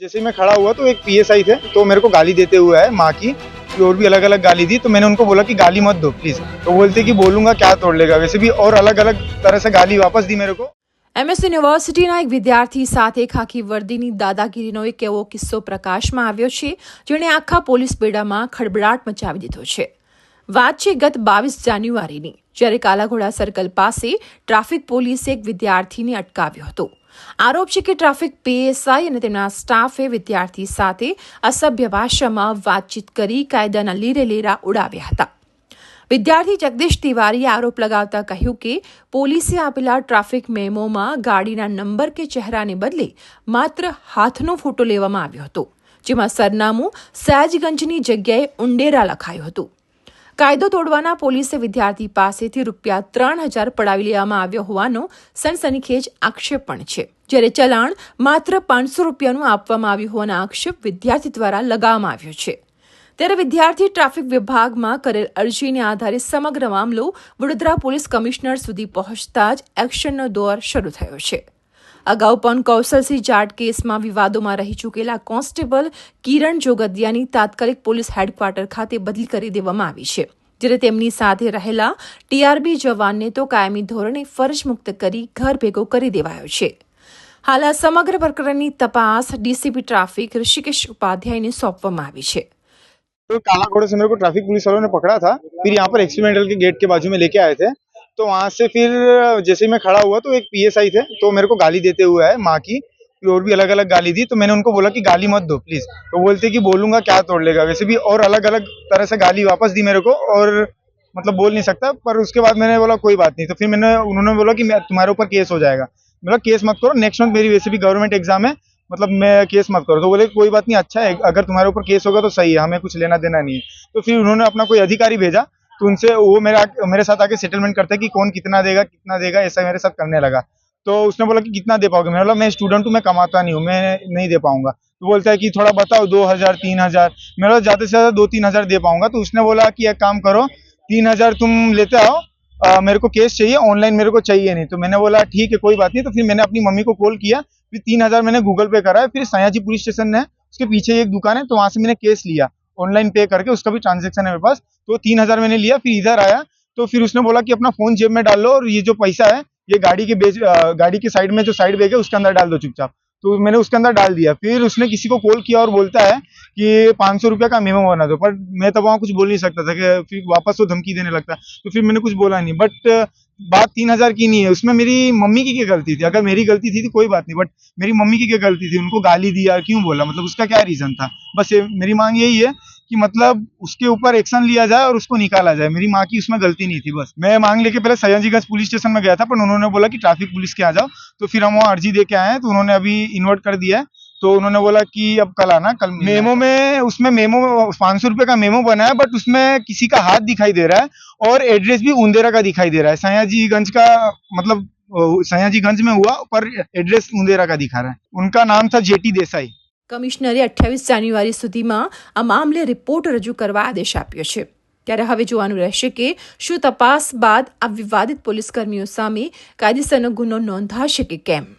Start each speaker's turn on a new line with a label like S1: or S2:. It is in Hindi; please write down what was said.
S1: जैसे ही मैं खड़ा हुआ तो एक पीएसआई थे तो मेरे को गाली देते हुए आए माँ की कि और भी अलग अलग गाली दी तो मैंने उनको बोला कि गाली मत दो प्लीज तो बोलते कि बोलूंगा क्या तोड़ लेगा वैसे भी और अलग अलग तरह से गाली वापस दी मेरे को
S2: એમએસ યુનિવર્સિટીના એક વિદ્યાર્થી સાથે ખાકી વર્દીની દાદાગીરીનો એક એવો કિસ્સો પ્રકાશમાં આવ્યો છે જેણે આખા પોલીસ બેડામાં ખળબળાટ મચાવી દીધો છે વાત છે ગત બાવીસ જાન્યુઆરીની જ્યારે કાલાઘોડા સર્કલ પાસે ટ્રાફિક પોલીસે એક વિદ્યાર્થીને અટકાવ્યો હતો આરોપ છે કે ટ્રાફિક પીએસઆઈ અને તેમના સ્ટાફે વિદ્યાર્થી સાથે અસભ્ય ભાષામાં વાતચીત કરી કાયદાના લીરે લેરા ઉડાવ્યા હતા. વિદ્યાર્થી જગદીશ તિવારીએ આરોપ લગાવતા કહ્યું કે પોલીસે આપેલા ટ્રાફિક મેમોમાં ગાડીના નંબર કે ચહેરાને બદલે માત્ર હાથનો ફોટો લેવામાં આવ્યો હતો, જેમાં સરનામું સયાજગંજની જગ્યાએ ઉંડેરા લખાયું હતું. કાયદો તોડવાના પોલીસે વિદ્યાર્થી પાસેથી રૂપિયા ત્રણ હજાર પડાવી લેવામાં આવ્યો હોવાનો સનસનીખેજ આક્ષેપ પણ છે. જ્યારે ચલાણ માત્ર પાંચસો રૂપિયાનું આપવામાં આવ્યું હોવાના આક્ષેપ વિદ્યાર્થી દ્વારા લગાવવામાં આવ્યો છે. ત્યારે વિદ્યાર્થી ટ્રાફિક વિભાગમાં કરેલ અરજીને આધારે સમગ્ર મામલો વડોદરા પોલીસ કમિશનર સુધી પહોંચતા જ એક્શનનો દોર શરૂ થયો છે. અગાઉ પણ કૌશલસિંહ જાટ કેસમાં વિવાદોમાં રહી ચૂકેલા કોન્સ્ટેબલ કિરણ જોગદિયાની તાત્કાલિક પોલીસ હેડક્વાર્ટર ખાતે બદલી કરી દેવામાં આવી છે જ્યારે તેમની સાથે રહેલા ટીઆરબી જવાનને તો કાયમી ધોરણે ફરજ મુક્ત કરી ઘર ભેગો કરી દેવાયો છે હાલ આ સમગ્ર પ્રકરણની તપાસ ડીસીપી ટ્રાફિક ઋષિકેશ ઉપાધ્યાયને સોંપવામાં આવી છે
S1: तो काला घोड़े से मेरे को ट्रैफिक पुलिस वालों ने पकड़ा था फिर यहाँ पर एक्सपेरिमेंटल के गेट के बाजू में लेके आए थे तो वहाँ से फिर, जैसे मैं खड़ा हुआ तो एक पीएसआई थे तो मेरे को गाली देते हुए है माँ की और भी अलग अलग गाली दी तो मैंने उनको बोला कि गाली मत दो प्लीज़ तो बोलते कि बोलूँगा, क्या तोड़ लेगा? वैसे भी और अलग अलग तरह से गाली वापस दी मेरे को, और मतलब बोल नहीं सकता, पर उसके बाद मैंने बोला, कोई बात नहीं। तो फिर मैंने, उन्होंने बोला कि तुम्हारे ऊपर केस हो जाएगा। बोला केस मत करो नेक्स्ट मंथ मेरी वैसे भी गवर्नमेंट एग्ज़ाम है मतलब मैं केस मत करो। तो बोले, कोई बात नहीं अच्छा है, अगर तुम्हारे ऊपर केस होगा तो सही है, हमें कुछ लेना देना नहीं है। तो फिर उन्होंने अपना कोई अधिकारी भेजा तो उनसे वो मेरा मेरे साथ आके सेटलमेंट करते कि कौन कितना देगा कितना देगा ऐसा मेरे साथ करने लगा। तो उसने बोला कि कितना दे पाओगे? मैंने बोला मैं स्टूडेंट हूँ मैं कमाता नहीं हूँ मैं नहीं दे पाऊँगा। तो बोलता है कि थोड़ा बताओ दो हज़ार तीन हज़ार। मैं बोला ज़्यादा से ज़्यादा दो तीन हज़ार दे पाऊँगा। तो उसने बोला कि एक काम करो तीन हज़ार तुम लेते आओ अ, मेरे को केस चाहिए ऑनलाइन मेरे को चाहिए नहीं। तो मैंने बोला ठीक है कोई बात नहीं। तो फिर मैंने अपनी मम्मी को कॉल किया फिर तीन हज़ार मैंने गूगल पे करा फिर सयाजी पुलिस स्टेशन है उसके पीछे एक दुकान है तो वहाँ से मैंने केस लिया। ऑनलाइन पे करके उसका भी ट्रांजेक्शन है मेरे पास। तो तीन हज़ार मैंने लिया, फिर इधर आया तो फिर उसने बोला कि अपना फ़ोन जेब में डाल लो और ये जो पैसा है, ये गाड़ी के बेच गाड़ी के साइड में जो साइड बैग है, उसके अंदर डाल दो चुपचाप। तो मैंने उसके अंदर डाल दिया। फिर उसने किसी को कॉल किया और बोलता है कि पाँच सौ रुपया का मेमो बना दो, पर मैं तब वहाँ कुछ बोल नहीं सकता था कि फिर वापस वो धमकी देने लगता। तो फिर मैंने कुछ बोला नहीं। बट बात तीन हज़ार की नहीं है। उसमें मेरी मम्मी की क्या गलती थी? अगर मेरी गलती थी तो कोई बात नहीं बट मेरी मम्मी की क्या गलती थी? उनको गाली दिया क्यों बोला? मतलब उसका क्या रीजन था? बस मेरी मांग यही है कि मतलब उसके ऊपर एक्शन लिया जाए और उसको निकाला जाए। मेरी माँ की उसमें गलती नहीं थी, बस। मैं मांग लेके पहले सयाजीगंज पुलिस स्टेशन में गया था, पर उन्होंने बोला कि ट्रैफ़िक पुलिस के आ जाओ। तो फिर हम वहाँ अर्जी दे के आए हैं तो उन्होंने अभी इन्वर्ट कर दिया है। तो उन्होंने बोला कि अब कल आना कल मेमो में उसमें मेमो पाँच सौ रुपये का मेमो बना है बट उसमें किसी का हाथ दिखाई दे रहा है और एड्रेस भी उंदेरा का दिखाई दे रहा है सयाजीगंज का मतलब अ, सयाजीगंज में हुआ पर एड्रेस उंदेरा का दिखा रहा है उनका नाम था जेटी देसाई
S2: કમિશનરે અઠ્યાવીસ જાન્યુઆરી સુધીમાં આ મામલે રિપોર્ટ રજૂ કરવા આદેશ આપ્યો છે ત્યારે હવે જોવાનું રહેશે કે શું તપાસ બાદ આ વિવાદિત પોલીસકર્મીઓ સામે કાયદેસરનો ગુનો નોંધાશે કે કેમ